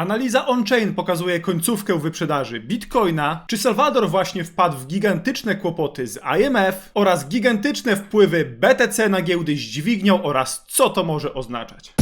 Analiza on-chain pokazuje końcówkę wyprzedaży Bitcoina, czy Salvador właśnie wpadł w gigantyczne kłopoty z IMF oraz gigantyczne wpływy BTC na giełdy z dźwignią oraz co to może oznaczać.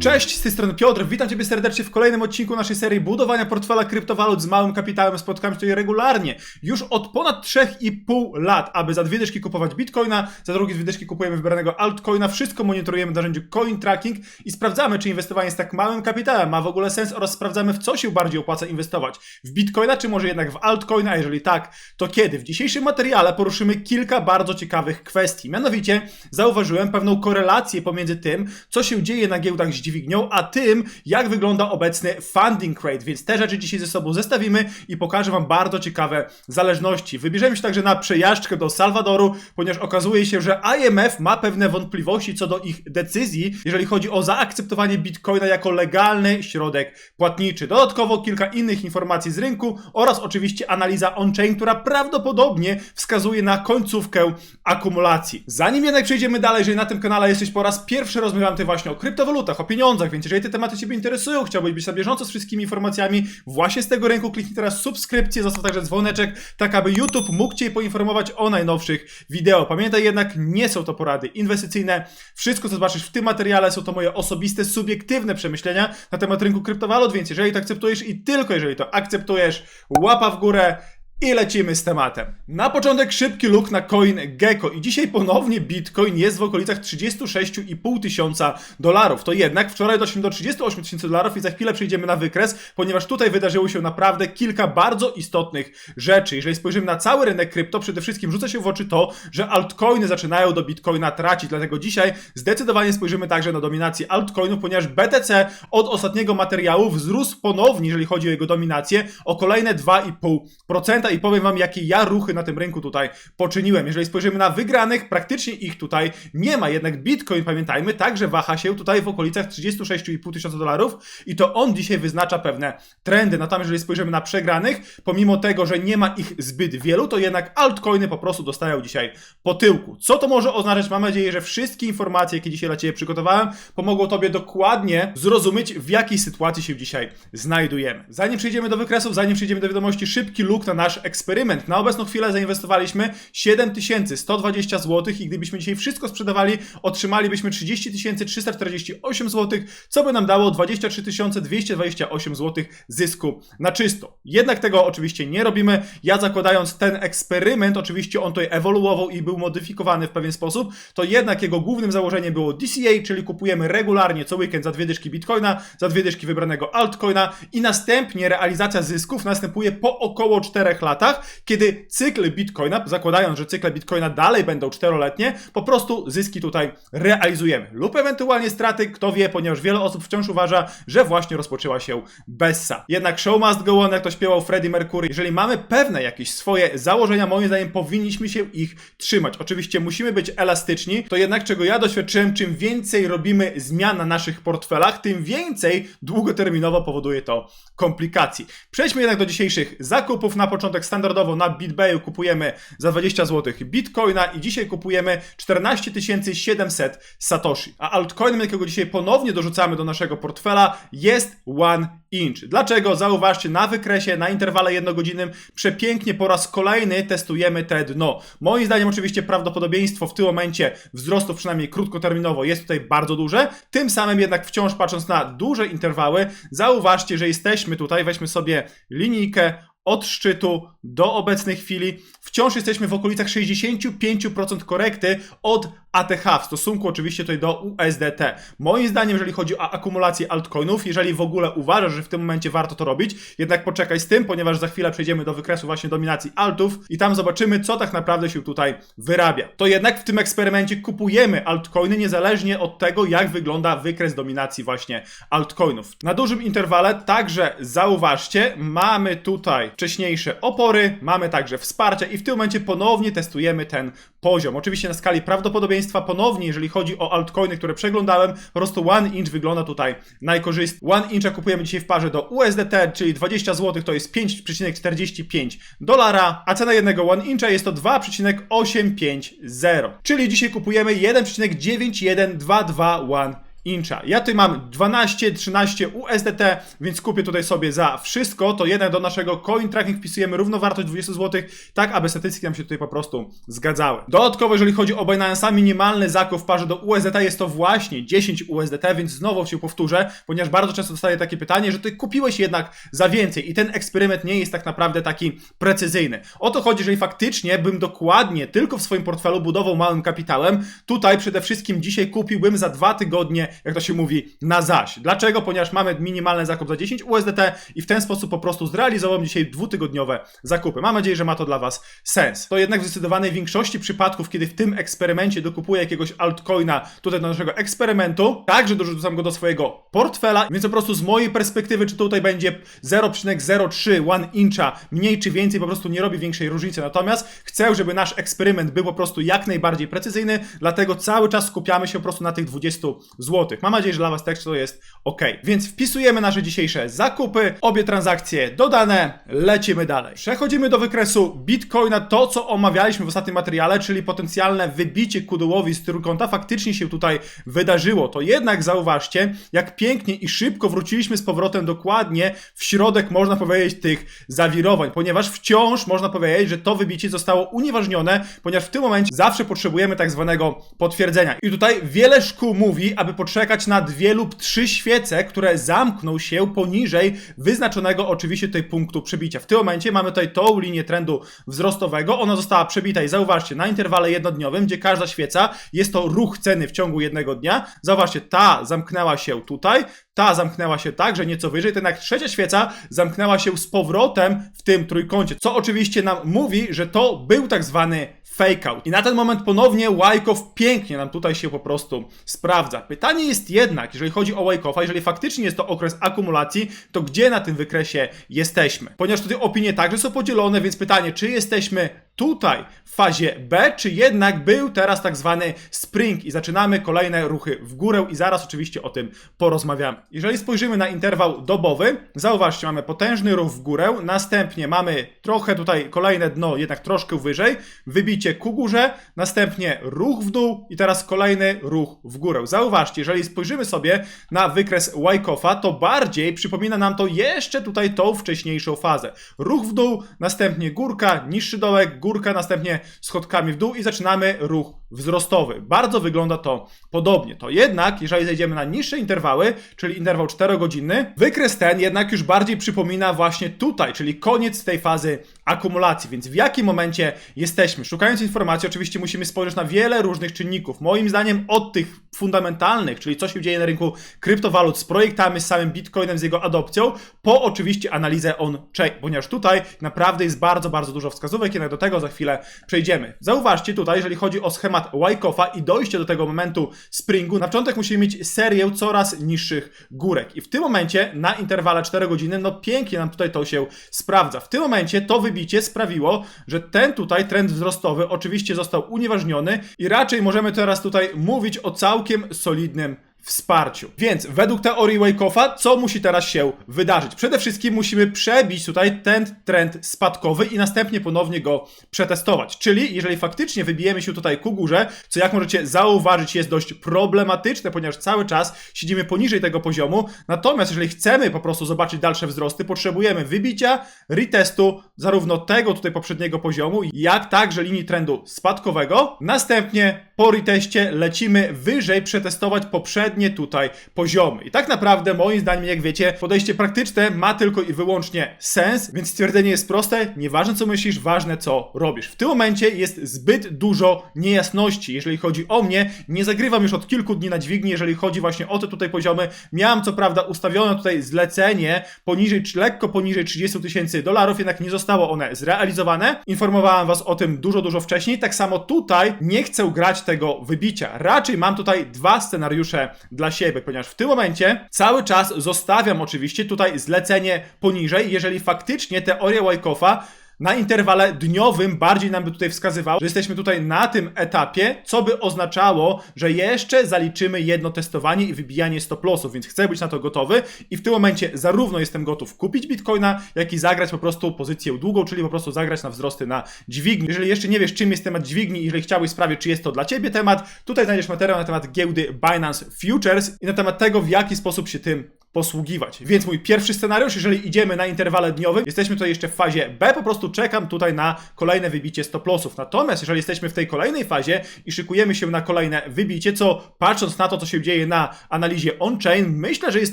Cześć, z tej strony Piotr, witam Ciebie serdecznie w kolejnym odcinku naszej serii budowania portfela kryptowalut z małym kapitałem. Spotkamy się tutaj regularnie, już od ponad 3,5 lat, aby za dwie dyszki kupować bitcoina, za drugie dwie dyszki kupujemy wybranego altcoina, wszystko monitorujemy w narzędziu Coin Tracking i sprawdzamy, czy inwestowanie z tak małym kapitałem ma w ogóle sens oraz sprawdzamy, w co się bardziej opłaca inwestować. W bitcoina, czy może jednak w altcoina, a jeżeli tak, to kiedy? W dzisiejszym materiale poruszymy kilka bardzo ciekawych kwestii. Mianowicie zauważyłem pewną korelację pomiędzy tym, co się dzieje na giełdach z dźwignią, a tym, jak wygląda obecny funding rate, więc te rzeczy dzisiaj ze sobą zestawimy i pokażę Wam bardzo ciekawe zależności. Wybierzemy się także na przejażdżkę do Salwadoru, ponieważ okazuje się, że IMF ma pewne wątpliwości co do ich decyzji, jeżeli chodzi o zaakceptowanie Bitcoina jako legalny środek płatniczy. Dodatkowo kilka innych informacji z rynku oraz oczywiście analiza on-chain, która prawdopodobnie wskazuje na końcówkę akumulacji. Zanim jednak przejdziemy dalej, jeżeli na tym kanale jesteś po raz pierwszy, rozmawiam tutaj właśnie o kryptowalutach, o pieniądzach, więc jeżeli te tematy Ciebie interesują, chciałbyś być na bieżąco z wszystkimi informacjami właśnie z tego rynku, kliknij teraz subskrypcję, zostaw także dzwoneczek, tak aby YouTube mógł Cię poinformować o najnowszych wideo. Pamiętaj jednak, nie są to porady inwestycyjne. Wszystko, co zobaczysz w tym materiale, są to moje osobiste, subiektywne przemyślenia na temat rynku kryptowalut, więc jeżeli to akceptujesz i tylko jeżeli to akceptujesz, łapa w górę, i lecimy z tematem. Na początek szybki look na coin Gecko i dzisiaj ponownie Bitcoin jest w okolicach 36,5 tysiąca dolarów. To jednak wczoraj doszliśmy do 38 tysięcy dolarów i za chwilę przejdziemy na wykres, ponieważ tutaj wydarzyło się naprawdę kilka bardzo istotnych rzeczy. Jeżeli spojrzymy na cały rynek krypto, przede wszystkim rzuca się w oczy to, że altcoiny zaczynają do Bitcoina tracić, dlatego dzisiaj zdecydowanie spojrzymy także na dominację altcoinów, ponieważ BTC od ostatniego materiału wzrósł ponownie, jeżeli chodzi o jego dominację, o kolejne 2,5% i powiem Wam, jakie ja ruchy na tym rynku tutaj poczyniłem. Jeżeli spojrzymy na wygranych, praktycznie ich tutaj nie ma. Jednak Bitcoin, pamiętajmy, także waha się tutaj w okolicach 36,5 tysiąca dolarów i to on dzisiaj wyznacza pewne trendy. Natomiast jeżeli spojrzymy na przegranych, pomimo tego, że nie ma ich zbyt wielu, to jednak altcoiny po prostu dostają dzisiaj po tyłku. Co to może oznaczać? Mam nadzieję, że wszystkie informacje, jakie dzisiaj dla Ciebie przygotowałem, pomogą Tobie dokładnie zrozumieć, w jakiej sytuacji się dzisiaj znajdujemy. Zanim przejdziemy do wykresów, zanim przejdziemy do wiadomości, szybki look na nasz eksperyment. Na obecną chwilę zainwestowaliśmy 7120 zł i gdybyśmy dzisiaj wszystko sprzedawali, otrzymalibyśmy 30 348 zł, co by nam dało 23 228 zł zysku na czysto. Jednak tego oczywiście nie robimy. Ja zakładając ten eksperyment, oczywiście on tutaj ewoluował i był modyfikowany w pewien sposób, to jednak jego głównym założeniem było DCA, czyli kupujemy regularnie co weekend za dwie dyszki Bitcoina, za dwie dyszki wybranego altcoina i następnie realizacja zysków następuje po około 4 latach, kiedy cykl Bitcoina, zakładając, że cykle Bitcoina dalej będą czteroletnie, po prostu zyski tutaj realizujemy. Lub ewentualnie straty, kto wie, ponieważ wiele osób wciąż uważa, że właśnie rozpoczęła się Bessa. Jednak show must go on, jak to śpiewał Freddie Mercury. Jeżeli mamy pewne jakieś swoje założenia, moim zdaniem powinniśmy się ich trzymać. Oczywiście musimy być elastyczni, to jednak czego ja doświadczyłem, czym więcej robimy zmian na naszych portfelach, tym więcej długoterminowo powoduje to komplikacji. Przejdźmy jednak do dzisiejszych zakupów. Na początek standardowo na BitBayu kupujemy za 20 zł Bitcoina i dzisiaj kupujemy 14 700 Satoshi. A altcoinem, jakiego dzisiaj ponownie dorzucamy do naszego portfela jest One Inch. Dlaczego? Zauważcie, na wykresie, na interwale jednogodzinnym przepięknie po raz kolejny testujemy te dno. Moim zdaniem oczywiście prawdopodobieństwo w tym momencie wzrostu przynajmniej krótkoterminowo jest tutaj bardzo duże. Tym samym jednak wciąż patrząc na duże interwały, zauważcie, że jesteśmy tutaj, weźmy sobie linijkę od szczytu do obecnej chwili wciąż jesteśmy w okolicach 65% korekty od ATH, w stosunku oczywiście tutaj do USDT. Moim zdaniem, jeżeli chodzi o akumulację altcoinów, jeżeli w ogóle uważasz, że w tym momencie warto to robić, jednak poczekaj z tym, ponieważ za chwilę przejdziemy do wykresu właśnie dominacji altów i tam zobaczymy, co tak naprawdę się tutaj wyrabia. To jednak w tym eksperymencie kupujemy altcoiny niezależnie od tego, jak wygląda wykres dominacji właśnie altcoinów. Na dużym interwale także zauważcie, mamy tutaj wcześniejsze opory, mamy także wsparcie i w tym momencie ponownie testujemy ten poziom. Oczywiście na skali prawdopodobieństwa ponownie, jeżeli chodzi o altcoiny, które przeglądałem, po prostu One Inch wygląda tutaj najkorzystniej. One Incha kupujemy dzisiaj w parze do USDT, czyli 20 zł to jest 5,45 dolara, a cena jednego One Incha jest to 2,850. Czyli dzisiaj kupujemy 1,91221 incha. Ja tutaj mam 12, 13 USDT, więc kupię tutaj sobie za wszystko. To jednak do naszego coin tracking wpisujemy równowartość 20 zł, tak aby statystyki nam się tutaj po prostu zgadzały. Dodatkowo, jeżeli chodzi o Binance'a, minimalny zakup w parze do USDT jest to właśnie 10 USDT, więc znowu się powtórzę, ponieważ bardzo często dostaję takie pytanie, że ty kupiłeś jednak za więcej i ten eksperyment nie jest tak naprawdę taki precyzyjny. O to chodzi, jeżeli faktycznie bym dokładnie tylko w swoim portfelu budował małym kapitałem, tutaj przede wszystkim dzisiaj kupiłbym za dwa tygodnie jak to się mówi, na zaś. Dlaczego? Ponieważ mamy minimalny zakup za 10 USDT i w ten sposób po prostu zrealizowałem dzisiaj dwutygodniowe zakupy. Mam nadzieję, że ma to dla Was sens. To jednak w zdecydowanej większości przypadków, kiedy w tym eksperymencie dokupuję jakiegoś altcoina tutaj do naszego eksperymentu, także dorzucam go do swojego portfela, więc po prostu z mojej perspektywy, czy tutaj będzie 0,03 one incha mniej czy więcej, po prostu nie robi większej różnicy. Natomiast chcę, żeby nasz eksperyment był po prostu jak najbardziej precyzyjny, dlatego cały czas skupiamy się po prostu na tych 20 zł. Mam nadzieję, że dla Was tekst to jest ok. Więc wpisujemy nasze dzisiejsze zakupy, obie transakcje dodane, lecimy dalej. Przechodzimy do wykresu Bitcoina, to co omawialiśmy w ostatnim materiale, czyli potencjalne wybicie kudołowi z trójkąta faktycznie się tutaj wydarzyło. To jednak zauważcie, jak pięknie i szybko wróciliśmy z powrotem dokładnie w środek, można powiedzieć, tych zawirowań, ponieważ wciąż można powiedzieć, że to wybicie zostało unieważnione, ponieważ w tym momencie zawsze potrzebujemy tak zwanego potwierdzenia. I tutaj wiele szkół mówi, aby poczekać na dwie lub trzy świece, które zamkną się poniżej wyznaczonego oczywiście tutaj punktu przebicia. W tym momencie mamy tutaj tą linię trendu wzrostowego, ona została przebita i zauważcie, na interwale jednodniowym, gdzie każda świeca jest to ruch ceny w ciągu jednego dnia. Zauważcie, ta zamknęła się tutaj, ta zamknęła się tak, że nieco wyżej, ten jak trzecia świeca zamknęła się z powrotem w tym trójkącie, co oczywiście nam mówi, że to był tak zwany fake out. I na ten moment ponownie Wyckoff pięknie nam tutaj się po prostu sprawdza. Pytanie jest jednak, jeżeli chodzi o Wyckofa, jeżeli faktycznie jest to okres akumulacji, to gdzie na tym wykresie jesteśmy? Ponieważ tutaj opinie także są podzielone, więc pytanie, czy jesteśmy tutaj w fazie B, czy jednak był teraz tak zwany spring i zaczynamy kolejne ruchy w górę i zaraz oczywiście o tym porozmawiamy. Jeżeli spojrzymy na interwał dobowy, zauważcie, mamy potężny ruch w górę, następnie mamy trochę tutaj kolejne dno, jednak troszkę wyżej, wybicie ku górze, następnie ruch w dół i teraz kolejny ruch w górę. Zauważcie, jeżeli spojrzymy sobie na wykres Wyckofa, to bardziej przypomina nam to jeszcze tutaj tą wcześniejszą fazę. Ruch w dół, następnie górka, niższy dołek, górka, następnie schodkami w dół i zaczynamy ruch wzrostowy. Bardzo wygląda to podobnie. To jednak, jeżeli zejdziemy na niższe interwały, czyli interwał 4-godzinny, wykres ten jednak już bardziej przypomina właśnie tutaj, czyli koniec tej fazy akumulacji. Więc w jakim momencie jesteśmy? Szukając informacji, oczywiście musimy spojrzeć na wiele różnych czynników. Moim zdaniem od tych fundamentalnych, czyli co się dzieje na rynku kryptowalut z projektami, z samym Bitcoinem, z jego adopcją, po oczywiście analizę on-chain, ponieważ tutaj naprawdę jest bardzo, bardzo dużo wskazówek, jednak do tego za chwilę przejdziemy. Zauważcie tutaj, jeżeli chodzi o schemat Wyckofa i dojście do tego momentu springu, na początek musimy mieć serię coraz niższych górek. I w tym momencie na interwale 4 godziny, no pięknie nam tutaj to się sprawdza. W tym momencie to sprawiło, że ten tutaj trend wzrostowy oczywiście został unieważniony i raczej możemy teraz tutaj mówić o całkiem solidnym wsparciu. Więc według teorii Wyckofa, co musi teraz się wydarzyć? Przede wszystkim musimy przebić tutaj ten trend spadkowy i następnie ponownie go przetestować. Czyli jeżeli faktycznie wybijemy się tutaj ku górze, co jak możecie zauważyć jest dość problematyczne, ponieważ cały czas siedzimy poniżej tego poziomu. Natomiast jeżeli chcemy po prostu zobaczyć dalsze wzrosty, potrzebujemy wybicia, retestu zarówno tego tutaj poprzedniego poziomu, jak także linii trendu spadkowego. Następnie po reteście lecimy wyżej przetestować poprzednie tutaj poziomy. I tak naprawdę moim zdaniem, jak wiecie, podejście praktyczne ma tylko i wyłącznie sens, więc stwierdzenie jest proste, nieważne co myślisz, ważne co robisz. W tym momencie jest zbyt dużo niejasności, jeżeli chodzi o mnie. Nie zagrywam już od kilku dni na dźwigni, jeżeli chodzi właśnie o te tutaj poziomy. Miałem co prawda ustawione tutaj zlecenie poniżej, czy lekko poniżej 30 tysięcy dolarów, jednak nie zostało one zrealizowane. Informowałem was o tym dużo, dużo wcześniej. Tak samo tutaj nie chcę grać tego wybicia. Raczej mam tutaj dwa scenariusze dla siebie, ponieważ w tym momencie cały czas zostawiam oczywiście tutaj zlecenie poniżej, jeżeli faktycznie teoria Wyckofa na interwale dniowym bardziej nam by tutaj wskazywało, że jesteśmy tutaj na tym etapie, co by oznaczało, że jeszcze zaliczymy jedno testowanie i wybijanie stop lossów, więc chcę być na to gotowy i w tym momencie zarówno jestem gotów kupić bitcoina, jak i zagrać po prostu pozycję długą, czyli po prostu zagrać na wzrosty na dźwigni. Jeżeli jeszcze nie wiesz, czym jest temat dźwigni, jeżeli chciałbyś sprawdzić, czy jest to dla Ciebie temat, tutaj znajdziesz materiał na temat giełdy Binance Futures i na temat tego, w jaki sposób się tym posługiwać. Więc mój pierwszy scenariusz, jeżeli idziemy na interwale dniowym, jesteśmy tutaj jeszcze w fazie B, po prostu czekam tutaj na kolejne wybicie stop lossów. Natomiast jeżeli jesteśmy w tej kolejnej fazie i szykujemy się na kolejne wybicie, co patrząc na to, co się dzieje na analizie on-chain, myślę, że jest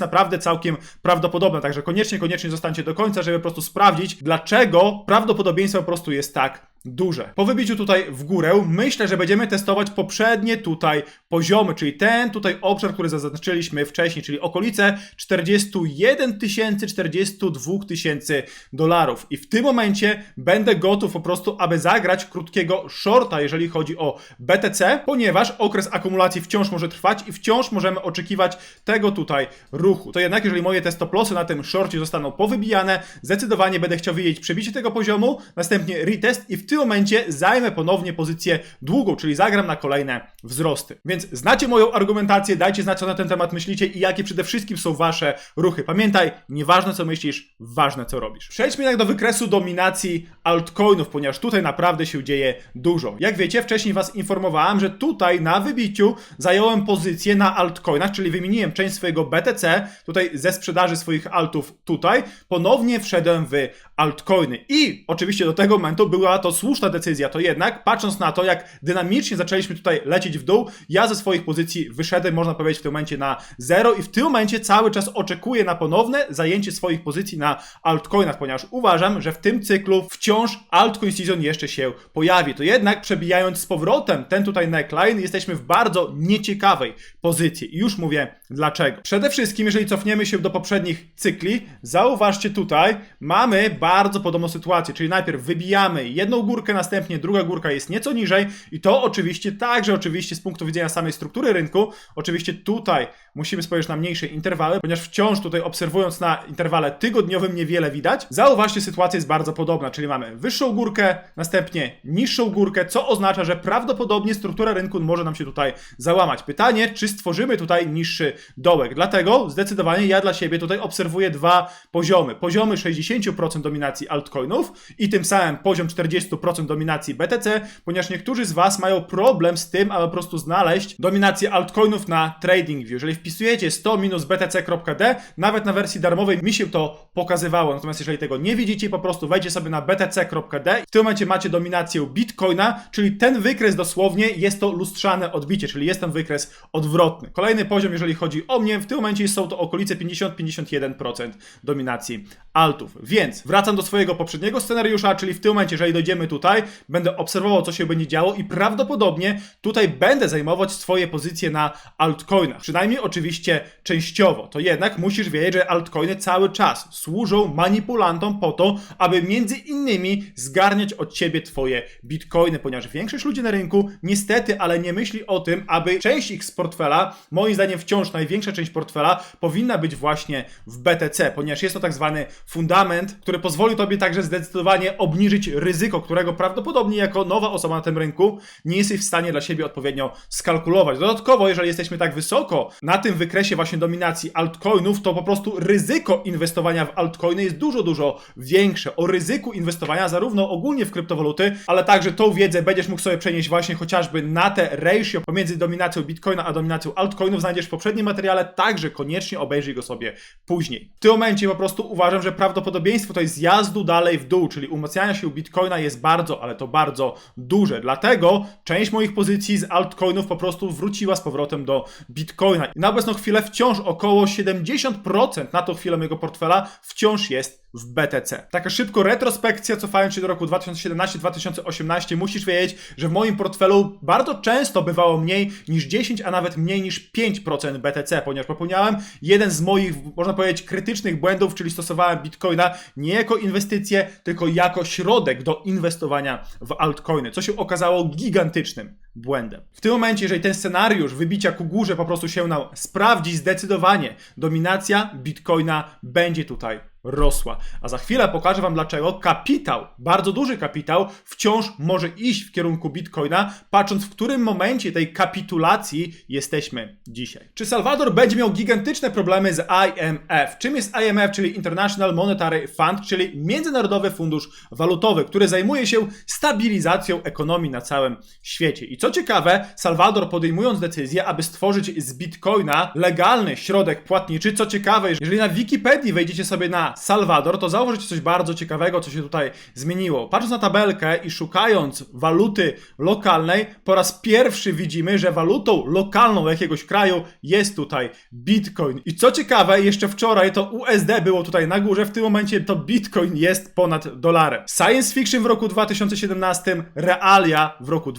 naprawdę całkiem prawdopodobne. Także koniecznie, koniecznie zostańcie do końca, żeby po prostu sprawdzić, dlaczego prawdopodobieństwo po prostu jest tak duże. Po wybiciu tutaj w górę myślę, że będziemy testować poprzednie tutaj poziomy, czyli ten tutaj obszar, który zaznaczyliśmy wcześniej, czyli okolice 41 tysięcy, 42 tysięcy dolarów. I w tym momencie będę gotów po prostu, aby zagrać krótkiego shorta, jeżeli chodzi o BTC, ponieważ okres akumulacji wciąż może trwać i wciąż możemy oczekiwać tego tutaj ruchu. To jednak, jeżeli moje te stop lossy na tym shorcie zostaną powybijane, zdecydowanie będę chciał widzieć przebicie tego poziomu, następnie retest i w tym momencie zajmę ponownie pozycję długą, czyli zagram na kolejne wzrosty. Więc znacie moją argumentację, dajcie znać, co na ten temat myślicie i jakie przede wszystkim są wasze ruchy. Pamiętaj, nieważne co myślisz, ważne co robisz. Przejdźmy jednak do wykresu dominacji altcoinów, ponieważ tutaj naprawdę się dzieje dużo. Jak wiecie, wcześniej was informowałem, że tutaj na wybiciu zająłem pozycję na altcoinach, czyli wymieniłem część swojego BTC, tutaj ze sprzedaży swoich altów tutaj, ponownie wszedłem w altcoiny. I oczywiście do tego momentu była to słuszna decyzja, to jednak patrząc na to, jak dynamicznie zaczęliśmy tutaj lecieć w dół, ja ze swoich pozycji wyszedłem, można powiedzieć, w tym momencie na zero i w tym momencie cały czas oczekuję na ponowne zajęcie swoich pozycji na altcoinach, ponieważ uważam, że w tym cyklu wciąż altcoin season jeszcze się pojawi. To jednak przebijając z powrotem ten tutaj neckline, jesteśmy w bardzo nieciekawej pozycji. I już mówię dlaczego. Przede wszystkim, jeżeli cofniemy się do poprzednich cykli, zauważcie tutaj, mamy bardzo podobną sytuację, czyli najpierw wybijamy jedną górkę, następnie druga górka jest nieco niżej i to oczywiście także oczywiście z punktu widzenia samej struktury rynku, oczywiście tutaj musimy spojrzeć na mniejsze interwały, ponieważ wciąż tutaj obserwując na interwale tygodniowym niewiele widać. Zauważcie, sytuacja jest bardzo podobna, czyli mamy wyższą górkę, następnie niższą górkę, co oznacza, że prawdopodobnie struktura rynku może nam się tutaj załamać. Pytanie, czy stworzymy tutaj niższy dołek. Dlatego zdecydowanie ja dla siebie tutaj obserwuję dwa poziomy. Poziomy 60% dominacji altcoinów i tym samym poziom 40% dominacji BTC, ponieważ niektórzy z Was mają problem z tym, aby po prostu znaleźć dominację altcoinów na TradingView. Jeżeli wpisujecie 100 minus btc.d, nawet na wersji darmowej mi się to pokazywało. Natomiast jeżeli tego nie widzicie, po prostu wejdźcie sobie na btc.d. W tym momencie macie dominację Bitcoina, czyli ten wykres dosłownie jest to lustrzane odbicie, czyli jest ten wykres odwrotny. Kolejny poziom, jeżeli chodzi o mnie, w tym momencie są to okolice 50-51% dominacji altów. Więc wracam do swojego poprzedniego scenariusza, czyli w tym momencie, jeżeli dojdziemy tutaj, będę obserwował, co się będzie działo i prawdopodobnie tutaj będę zajmować swoje pozycje na altcoinach. Przynajmniej oczywiście częściowo. To jednak musisz wiedzieć, że altcoiny cały czas służą manipulantom po to, aby między innymi zgarniać od ciebie twoje bitcoiny, ponieważ większość ludzi na rynku niestety, ale nie myśli o tym, aby część ich z portfela, moim zdaniem wciąż największa część portfela, powinna być właśnie w BTC, ponieważ jest to tak zwany fundament, który pozwoli tobie także zdecydowanie obniżyć ryzyko, którego prawdopodobnie jako nowa osoba na tym rynku nie jesteś w stanie dla siebie odpowiednio skalkulować. Dodatkowo, jeżeli jesteśmy tak wysoko na tym wykresie właśnie dominacji altcoinów, to po prostu ryzyko inwestowania w altcoiny jest dużo, dużo większe. O ryzyku inwestowania zarówno ogólnie w kryptowaluty, ale także tą wiedzę będziesz mógł sobie przenieść właśnie chociażby na te ratio pomiędzy dominacją bitcoina a dominacją altcoinów. Znajdziesz w poprzednim materiale, także koniecznie obejrzyj go sobie później. W tym momencie po prostu uważam, że prawdopodobieństwo to jest zjazdu dalej w dół, czyli umacniania się bitcoina jest bardzo, ale to bardzo duże. Dlatego część moich pozycji z altcoinów po prostu wróciła z powrotem do bitcoina. I na obecną chwilę wciąż około 70% na tą chwilę mojego portfela wciąż jest w BTC. Taka szybko retrospekcja, cofając się do roku 2017-2018, musisz wiedzieć, że w moim portfelu bardzo często bywało mniej niż 10, a nawet mniej niż 5% BTC, ponieważ popełniałem jeden z moich, można powiedzieć, krytycznych błędów, czyli stosowałem Bitcoina nie jako inwestycję, tylko jako środek do inwestowania w altcoiny, co się okazało gigantycznym błędem. W tym momencie, jeżeli ten scenariusz wybicia ku górze po prostu się nam sprawdzi zdecydowanie, dominacja Bitcoina będzie tutaj rosła. A za chwilę pokażę Wam dlaczego kapitał, bardzo duży kapitał, wciąż może iść w kierunku Bitcoina, patrząc w którym momencie tej kapitulacji jesteśmy dzisiaj. Czy Salwador będzie miał gigantyczne problemy z IMF? Czym jest IMF, czyli International Monetary Fund, czyli Międzynarodowy Fundusz Walutowy, który zajmuje się stabilizacją ekonomii na całym świecie. I co ciekawe, Salwador podejmując decyzję, aby stworzyć z Bitcoina legalny środek płatniczy, co ciekawe, jeżeli na Wikipedii wejdziecie sobie na Salwador, to zauważycie coś bardzo ciekawego, co się tutaj zmieniło. Patrząc na tabelkę i szukając waluty lokalnej, po raz pierwszy widzimy, że walutą lokalną jakiegoś kraju jest tutaj Bitcoin. I co ciekawe, jeszcze wczoraj to USD było tutaj na górze, w tym momencie to Bitcoin jest ponad dolarem. Science fiction w roku 2017, realia w roku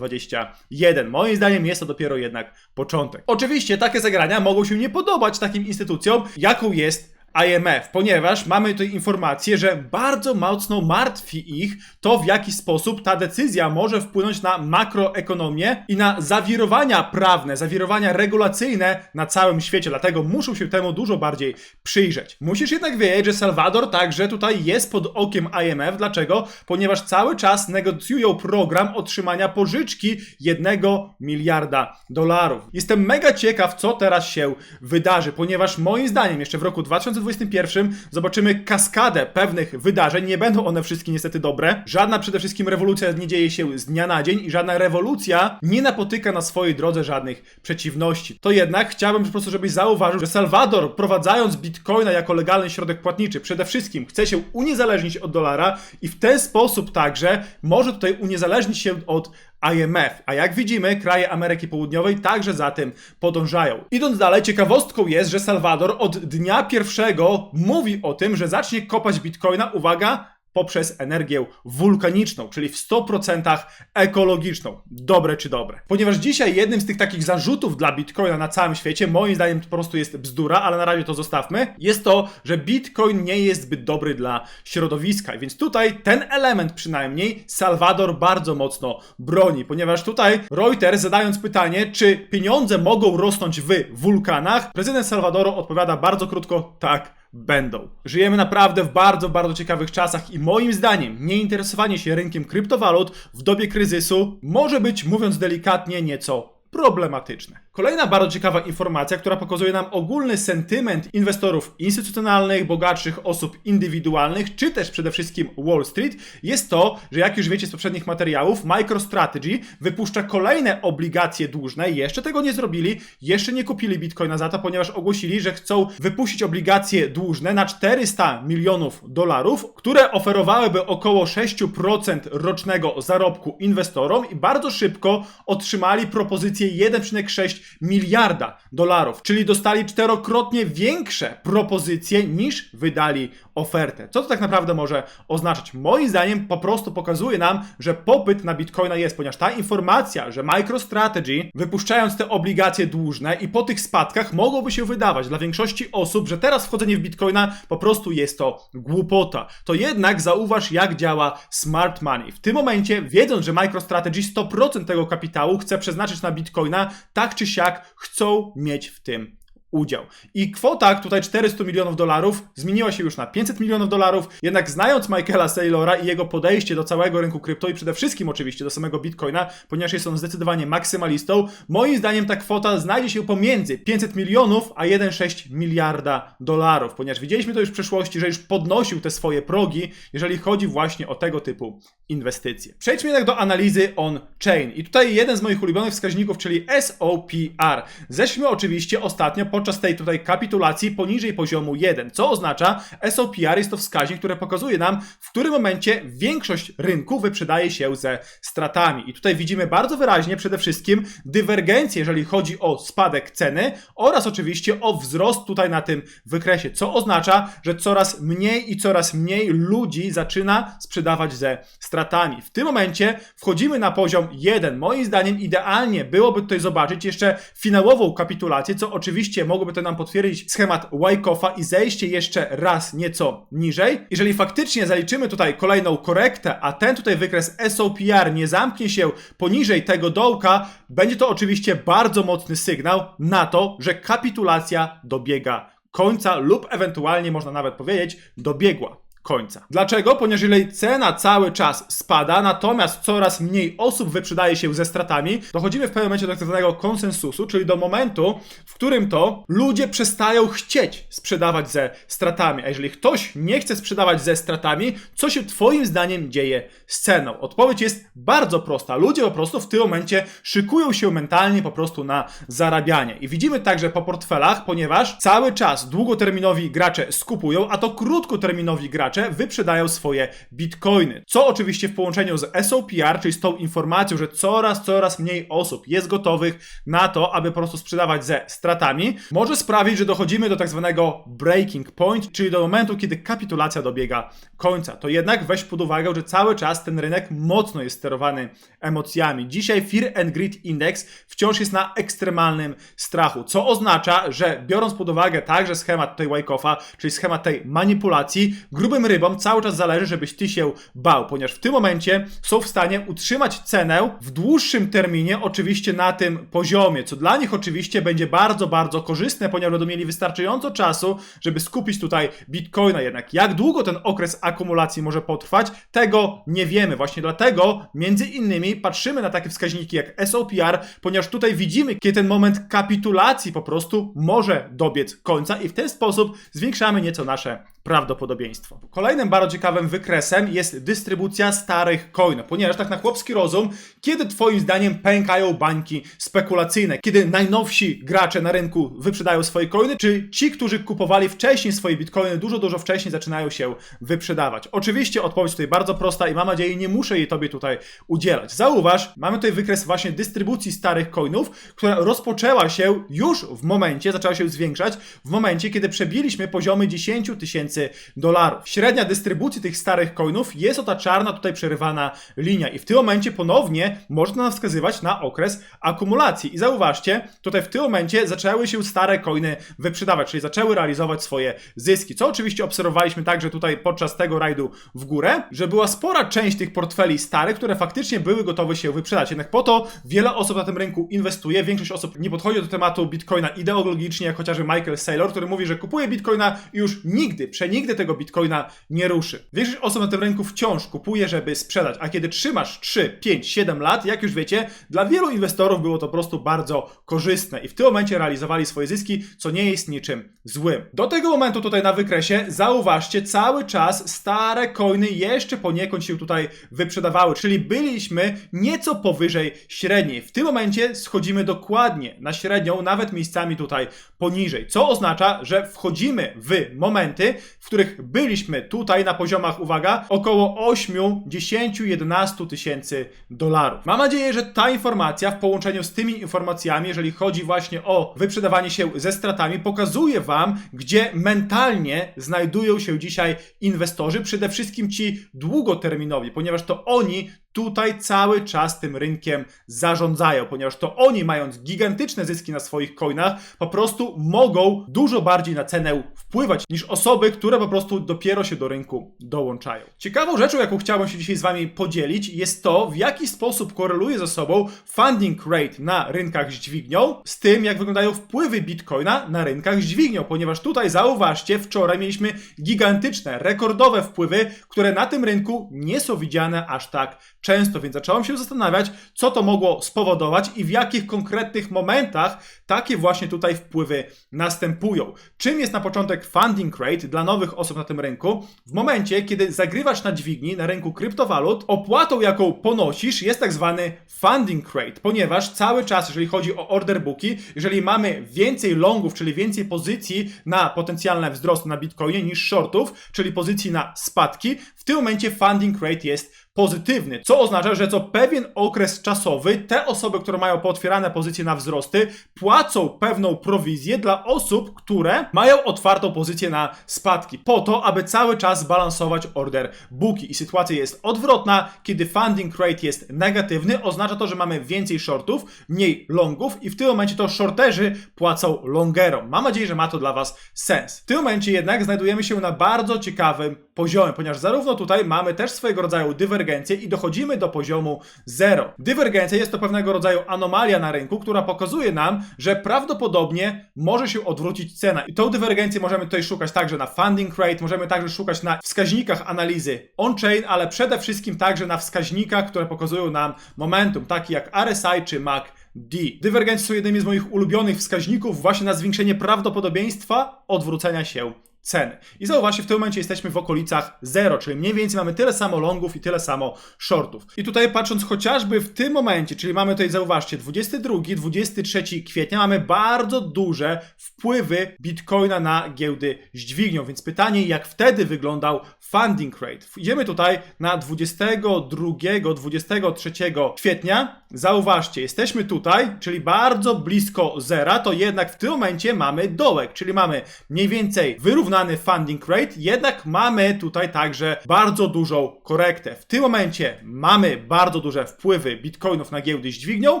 2021. Moim zdaniem jest to dopiero jednak początek. Oczywiście takie zagrania mogą się nie podobać takim instytucjom, jaką jest IMF, ponieważ mamy tutaj informację, że bardzo mocno martwi ich to, w jaki sposób ta decyzja może wpłynąć na makroekonomię i na zawirowania prawne, zawirowania regulacyjne na całym świecie. Dlatego muszą się temu dużo bardziej przyjrzeć. Musisz jednak wiedzieć, że Salwador także tutaj jest pod okiem IMF. Dlaczego? Ponieważ cały czas negocjują program otrzymania pożyczki jednego miliarda dolarów. Jestem mega ciekaw, co teraz się wydarzy, ponieważ moim zdaniem jeszcze w roku 2020 2021 zobaczymy kaskadę pewnych wydarzeń. Nie będą one wszystkie niestety dobre. Żadna przede wszystkim rewolucja nie dzieje się z dnia na dzień i żadna rewolucja nie napotyka na swojej drodze żadnych przeciwności. To jednak chciałbym po prostu, żebyś zauważył, że Salwador, wprowadzając bitcoina jako legalny środek płatniczy, przede wszystkim chce się uniezależnić od dolara i w ten sposób także może tutaj uniezależnić się od IMF. A jak widzimy, kraje Ameryki Południowej także za tym podążają. Idąc dalej, ciekawostką jest, że Salwador od dnia pierwszego mówi o tym, że zacznie kopać bitcoina, uwaga, poprzez energię wulkaniczną, czyli w 100% ekologiczną. Dobre czy dobre? Ponieważ dzisiaj jednym z tych takich zarzutów dla Bitcoina na całym świecie, moim zdaniem to po prostu jest bzdura, ale na razie to zostawmy, jest to, że Bitcoin nie jest zbyt dobry dla środowiska. Więc tutaj ten element przynajmniej Salwador bardzo mocno broni, ponieważ tutaj Reuters zadając pytanie, czy pieniądze mogą rosnąć w wulkanach, prezydent Salwadoru odpowiada bardzo krótko, tak będą. Żyjemy naprawdę w bardzo, bardzo ciekawych czasach i moim zdaniem nieinteresowanie się rynkiem kryptowalut w dobie kryzysu może być, mówiąc delikatnie, nieco problematyczne. Kolejna bardzo ciekawa informacja, która pokazuje nam ogólny sentyment inwestorów instytucjonalnych, bogatszych osób indywidualnych, czy też przede wszystkim Wall Street, jest to, że jak już wiecie z poprzednich materiałów, MicroStrategy wypuszcza kolejne obligacje dłużne. Jeszcze tego nie zrobili, jeszcze nie kupili Bitcoina za to, ponieważ ogłosili, że chcą wypuścić obligacje dłużne na 400 milionów dolarów, które oferowałyby około 6% rocznego zarobku inwestorom i bardzo szybko otrzymali propozycję 1,6 miliarda dolarów, czyli dostali czterokrotnie większe propozycje niż wydali ofertę. Co to tak naprawdę może oznaczać? Moim zdaniem po prostu pokazuje nam, że popyt na bitcoina jest, ponieważ ta informacja, że MicroStrategy wypuszczając te obligacje dłużne i po tych spadkach mogłoby się wydawać dla większości osób, że teraz wchodzenie w bitcoina po prostu jest to głupota. To jednak zauważ jak działa smart money. W tym momencie wiedząc, że MicroStrategy 100% tego kapitału chce przeznaczyć na bitcoina, tak czy siak chcą mieć w tym udział. I kwota tutaj 400 milionów dolarów zmieniła się już na 500 milionów dolarów, jednak znając Michaela Saylora i jego podejście do całego rynku krypto i przede wszystkim oczywiście do samego Bitcoina, ponieważ jest on zdecydowanie maksymalistą, moim zdaniem ta kwota znajdzie się pomiędzy 500 milionów a 1,6 miliarda dolarów, ponieważ widzieliśmy to już w przeszłości, że już podnosił te swoje progi, jeżeli chodzi właśnie o tego typu inwestycje. Przejdźmy jednak do analizy on-chain. I tutaj jeden z moich ulubionych wskaźników, czyli SOPR. Zeszliśmy oczywiście ostatnio podczas tej tutaj kapitulacji poniżej poziomu 1, co oznacza SOPR jest to wskaźnik, który pokazuje nam, w którym momencie większość rynku wyprzedaje się ze stratami. I tutaj widzimy bardzo wyraźnie przede wszystkim dywergencję, jeżeli chodzi o spadek ceny oraz oczywiście o wzrost tutaj na tym wykresie, co oznacza, że coraz mniej i coraz mniej ludzi zaczyna sprzedawać ze stratami. W tym momencie wchodzimy na poziom 1. Moim zdaniem idealnie byłoby tutaj zobaczyć jeszcze finałową kapitulację, co oczywiście mogłoby to nam potwierdzić schemat Wyckofa i zejście jeszcze raz nieco niżej. Jeżeli faktycznie zaliczymy tutaj kolejną korektę, a ten tutaj wykres SOPR nie zamknie się poniżej tego dołka, będzie to oczywiście bardzo mocny sygnał na to, że kapitulacja dobiega końca lub ewentualnie można nawet powiedzieć dobiegła końca. Dlaczego? Ponieważ jeżeli cena cały czas spada, natomiast coraz mniej osób wyprzedaje się ze stratami, dochodzimy w pewnym momencie do tak zwanego konsensusu, czyli do momentu, w którym to ludzie przestają chcieć sprzedawać ze stratami. A jeżeli ktoś nie chce sprzedawać ze stratami, co się Twoim zdaniem dzieje z ceną? Odpowiedź jest bardzo prosta. Ludzie po prostu w tym momencie szykują się mentalnie po prostu na zarabianie. I widzimy także po portfelach, ponieważ cały czas długoterminowi gracze skupują, a to krótkoterminowi gracze wyprzedają swoje bitcoiny. Co oczywiście w połączeniu z SOPR, czyli z tą informacją, że coraz, coraz mniej osób jest gotowych na to, aby po prostu sprzedawać ze stratami, może sprawić, że dochodzimy do tak zwanego breaking point, czyli do momentu, kiedy kapitulacja dobiega końca. To jednak weź pod uwagę, że cały czas ten rynek mocno jest sterowany emocjami. Dzisiaj Fear and Greed Index wciąż jest na ekstremalnym strachu, co oznacza, że biorąc pod uwagę także schemat tej Wyckofa, czyli schemat tej manipulacji, grubym rybom cały czas zależy, żebyś ty się bał, ponieważ w tym momencie są w stanie utrzymać cenę w dłuższym terminie, oczywiście na tym poziomie, co dla nich oczywiście będzie bardzo, bardzo korzystne, ponieważ będą mieli wystarczająco czasu, żeby skupić tutaj bitcoina. Jednak jak długo ten okres akumulacji może potrwać, tego nie wiemy. Właśnie dlatego między innymi patrzymy na takie wskaźniki jak SOPR, ponieważ tutaj widzimy, kiedy ten moment kapitulacji po prostu może dobiec końca i w ten sposób zwiększamy nieco nasze prawdopodobieństwo. Kolejnym bardzo ciekawym wykresem jest dystrybucja starych coinów, ponieważ tak na chłopski rozum, kiedy twoim zdaniem pękają bańki spekulacyjne, kiedy najnowsi gracze na rynku wyprzedają swoje coiny, czy ci, którzy kupowali wcześniej swoje bitcoiny, dużo, dużo wcześniej zaczynają się wyprzedawać. Oczywiście odpowiedź tutaj bardzo prosta i mam nadzieję, nie muszę jej tobie tutaj udzielać. Zauważ, mamy tutaj wykres właśnie dystrybucji starych coinów, która rozpoczęła się już w momencie, zaczęła się zwiększać, w momencie, kiedy przebiliśmy poziomy 10 tysięcy dolarów. Średnia dystrybucji tych starych coinów jest o ta czarna tutaj przerywana linia i w tym momencie ponownie można wskazywać na okres akumulacji. I zauważcie, tutaj w tym momencie zaczęły się stare coiny wyprzedawać, czyli zaczęły realizować swoje zyski, co oczywiście obserwowaliśmy także tutaj podczas tego rajdu w górę, że była spora część tych portfeli starych, które faktycznie były gotowe się wyprzedać. Jednak po to wiele osób na tym rynku inwestuje, większość osób nie podchodzi do tematu bitcoina ideologicznie, jak chociażby Michael Saylor, który mówi, że kupuje bitcoina i już nigdy, przenigdy tego bitcoina nie ruszy. Większość osób na tym rynku wciąż kupuje, żeby sprzedać, a kiedy trzymasz 3, 5, 7 lat, jak już wiecie, dla wielu inwestorów było to po prostu bardzo korzystne i w tym momencie realizowali swoje zyski, co nie jest niczym złym. Do tego momentu tutaj na wykresie zauważcie, cały czas stare coiny jeszcze poniekąd się tutaj wyprzedawały, czyli byliśmy nieco powyżej średniej. W tym momencie schodzimy dokładnie na średnią, nawet miejscami tutaj poniżej, co oznacza, że wchodzimy w momenty, w których byliśmy tutaj na poziomach, uwaga, około 8, 10, 11 tysięcy dolarów. Mam nadzieję, że ta informacja w połączeniu z tymi informacjami, jeżeli chodzi właśnie o wyprzedawanie się ze stratami, pokazuje Wam, gdzie mentalnie znajdują się dzisiaj inwestorzy, przede wszystkim ci długoterminowi, ponieważ to oni tutaj cały czas tym rynkiem zarządzają, ponieważ to oni, mając gigantyczne zyski na swoich coinach, po prostu mogą dużo bardziej na cenę wpływać niż osoby, które po prostu dopiero się do rynku dołączają. Ciekawą rzeczą, jaką chciałbym się dzisiaj z Wami podzielić, jest to, w jaki sposób koreluje ze sobą funding rate na rynkach z dźwignią z tym, jak wyglądają wpływy bitcoina na rynkach z dźwignią, ponieważ tutaj zauważcie, wczoraj mieliśmy gigantyczne, rekordowe wpływy, które na tym rynku nie są widziane aż tak często, więc zacząłem się zastanawiać, co to mogło spowodować i w jakich konkretnych momentach takie właśnie tutaj wpływy następują. Czym jest na początek funding rate dla nowych osób na tym rynku? W momencie, kiedy zagrywasz na dźwigni na rynku kryptowalut, opłatą, jaką ponosisz, jest tak zwany funding rate, ponieważ cały czas, jeżeli chodzi o order booki, jeżeli mamy więcej longów, czyli więcej pozycji na potencjalne wzrosty na bitcoinie niż shortów, czyli pozycji na spadki, w tym momencie funding rate jest pozytywny, co oznacza, że co pewien okres czasowy te osoby, które mają pootwierane pozycje na wzrosty, płacą pewną prowizję dla osób, które mają otwartą pozycję na spadki, po to, aby cały czas balansować order booki. I sytuacja jest odwrotna, kiedy funding rate jest negatywny, oznacza to, że mamy więcej shortów, mniej longów i w tym momencie to shorterzy płacą longerom. Mam nadzieję, że ma to dla Was sens. W tym momencie jednak znajdujemy się na bardzo ciekawym poziomie, ponieważ zarówno tutaj mamy też swojego rodzaju dywergencję i dochodzimy do poziomu 0. Dywergencja jest to pewnego rodzaju anomalia na rynku, która pokazuje nam, że prawdopodobnie może się odwrócić cena. I tą dywergencję możemy tutaj szukać także na funding rate, możemy także szukać na wskaźnikach analizy on-chain, ale przede wszystkim także na wskaźnikach, które pokazują nam momentum, taki jak RSI czy MAC D. Dywergencje są jednymi z moich ulubionych wskaźników właśnie na zwiększenie prawdopodobieństwa odwrócenia się ceny. I zauważcie, w tym momencie jesteśmy w okolicach 0, czyli mniej więcej mamy tyle samo longów i tyle samo shortów. I tutaj patrząc chociażby w tym momencie, czyli mamy tutaj, zauważcie, 22, 23 kwietnia, mamy bardzo duże wpływy Bitcoina na giełdy dźwignią, więc pytanie, jak wtedy wyglądał funding rate. Idziemy tutaj na 22, 23 kwietnia, zauważcie, jesteśmy tutaj, czyli bardzo blisko zera, to jednak w tym momencie mamy dołek, czyli mamy mniej więcej wyrównany funding rate, jednak mamy tutaj także bardzo dużą korektę. W tym momencie mamy bardzo duże wpływy bitcoinów na giełdy z dźwignią,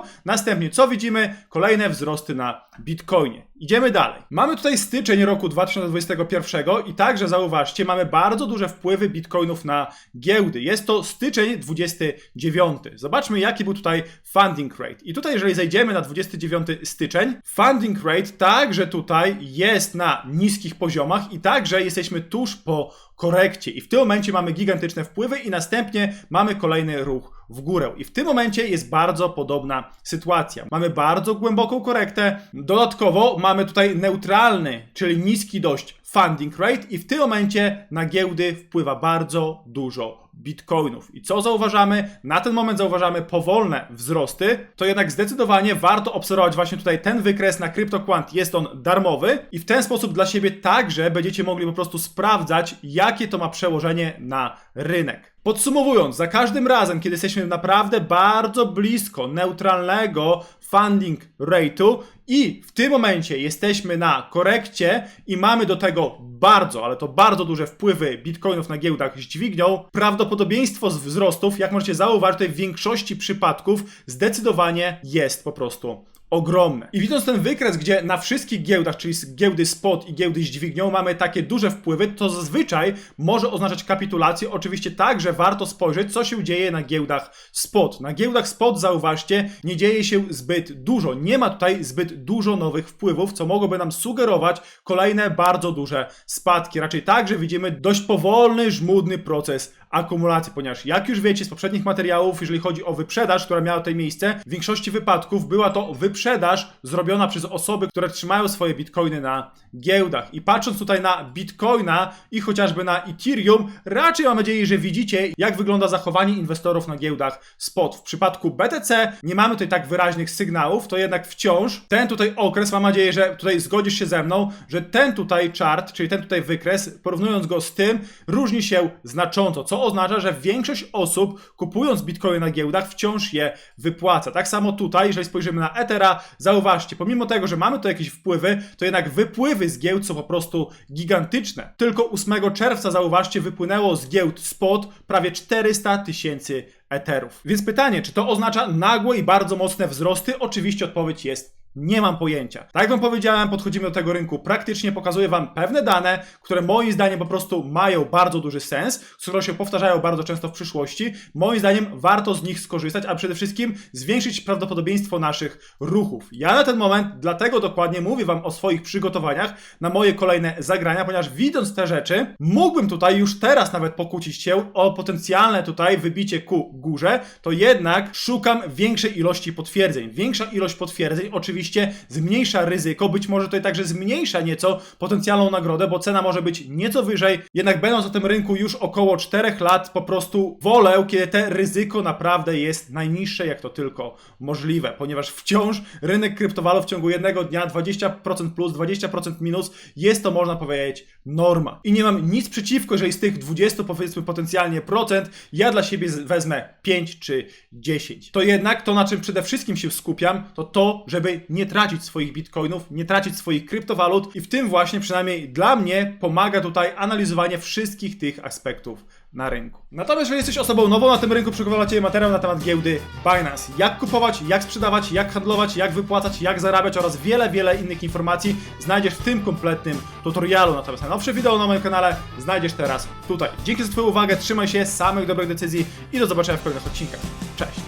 następnie co widzimy? Kolejne wzrosty na bitcoinie. Idziemy dalej. Mamy tutaj styczeń roku 2021 i także zauważcie, mamy bardzo duże wpływy bitcoinów na giełdy. Jest to styczeń 29. Zobaczmy, jaki był tutaj funding rate. I tutaj, jeżeli zejdziemy na 29 styczeń, funding rate także tutaj jest na niskich poziomach i także jesteśmy tuż po korekcie. I w tym momencie mamy gigantyczne wpływy i następnie mamy kolejny ruch w górę. I w tym momencie jest bardzo podobna sytuacja. Mamy bardzo głęboką korektę. Dodatkowo mamy tutaj neutralny, czyli niski dość funding rate i w tym momencie na giełdy wpływa bardzo dużo bitcoinów. I co zauważamy? Na ten moment zauważamy powolne wzrosty, to jednak zdecydowanie warto obserwować właśnie tutaj ten wykres na CryptoQuant. Jest on darmowy i w ten sposób dla siebie także będziecie mogli po prostu sprawdzać, jakie to ma przełożenie na rynek. Podsumowując, za każdym razem, kiedy jesteśmy naprawdę bardzo blisko neutralnego funding rate'u i w tym momencie jesteśmy na korekcie i mamy do tego bardzo, ale to bardzo duże wpływy bitcoinów na giełdach z dźwignią, prawdopodobieństwo wzrostów, jak możecie zauważyć, w większości przypadków zdecydowanie jest po prostu ogromne. I widząc ten wykres, gdzie na wszystkich giełdach, czyli giełdy spot i giełdy z dźwignią, mamy takie duże wpływy, to zazwyczaj może oznaczać kapitulację. Oczywiście także warto spojrzeć, co się dzieje na giełdach spot. Na giełdach spot, zauważcie, nie dzieje się zbyt dużo. Nie ma tutaj zbyt dużo nowych wpływów, co mogłoby nam sugerować kolejne bardzo duże spadki. Raczej także widzimy dość powolny, żmudny proces akumulacji, ponieważ jak już wiecie z poprzednich materiałów, jeżeli chodzi o wyprzedaż, która miała tutaj miejsce, w większości wypadków była to wyprzedaż zrobiona przez osoby, które trzymają swoje bitcoiny na giełdach. I patrząc tutaj na bitcoina i chociażby na Ethereum, raczej mam nadzieję, że widzicie, jak wygląda zachowanie inwestorów na giełdach spot. W przypadku BTC nie mamy tutaj tak wyraźnych sygnałów, to jednak wciąż ten tutaj okres, mam nadzieję, że tutaj zgodzisz się ze mną, że ten tutaj chart, czyli ten tutaj wykres, porównując go z tym, różni się znacząco, co oznacza, że większość osób kupując bitcoiny na giełdach wciąż je wypłaca. Tak samo tutaj, jeżeli spojrzymy na Ethera, zauważcie, pomimo tego, że mamy tu jakieś wpływy, to jednak wypływy z giełd są po prostu gigantyczne. Tylko 8 czerwca, zauważcie, wypłynęło z giełd spot prawie 400 tysięcy Etherów. Więc pytanie, czy to oznacza nagłe i bardzo mocne wzrosty? Oczywiście odpowiedź jest nie mam pojęcia. Tak jak wam powiedziałem, podchodzimy do tego rynku praktycznie, pokazuję wam pewne dane, które moim zdaniem po prostu mają bardzo duży sens, które się powtarzają bardzo często w przyszłości. Moim zdaniem warto z nich skorzystać, a przede wszystkim zwiększyć prawdopodobieństwo naszych ruchów. Ja na ten moment dlatego dokładnie mówię wam o swoich przygotowaniach na moje kolejne zagrania, ponieważ widząc te rzeczy, mógłbym tutaj już teraz nawet pokłócić się o potencjalne tutaj wybicie ku górze, to jednak szukam większej ilości potwierdzeń. Większa ilość potwierdzeń oczywiście oczywiście zmniejsza ryzyko, być może to także zmniejsza nieco potencjalną nagrodę, bo cena może być nieco wyżej, jednak będąc na tym rynku już około 4 lat, po prostu wolę, kiedy te ryzyko naprawdę jest najniższe, jak to tylko możliwe, ponieważ wciąż rynek kryptowalut w ciągu jednego dnia 20% plus, 20% minus jest to, można powiedzieć, norma. I nie mam nic przeciwko, jeżeli z tych 20 powiedzmy potencjalnie procent ja dla siebie wezmę 5 czy 10. To jednak to, na czym przede wszystkim się skupiam, to to, żeby nie tracić swoich bitcoinów, nie tracić swoich kryptowalut i w tym właśnie przynajmniej dla mnie pomaga tutaj analizowanie wszystkich tych aspektów na rynku. Natomiast jeżeli jesteś osobą nową na tym rynku, przygotowałem Cię materiał na temat giełdy Binance. Jak kupować, jak sprzedawać, jak handlować, jak wypłacać, jak zarabiać oraz wiele, wiele innych informacji znajdziesz w tym kompletnym tutorialu. Natomiast najnowsze wideo na moim kanale znajdziesz teraz tutaj. Dzięki za Twoją uwagę, trzymaj się, samych dobrych decyzji i do zobaczenia w kolejnych odcinkach. Cześć!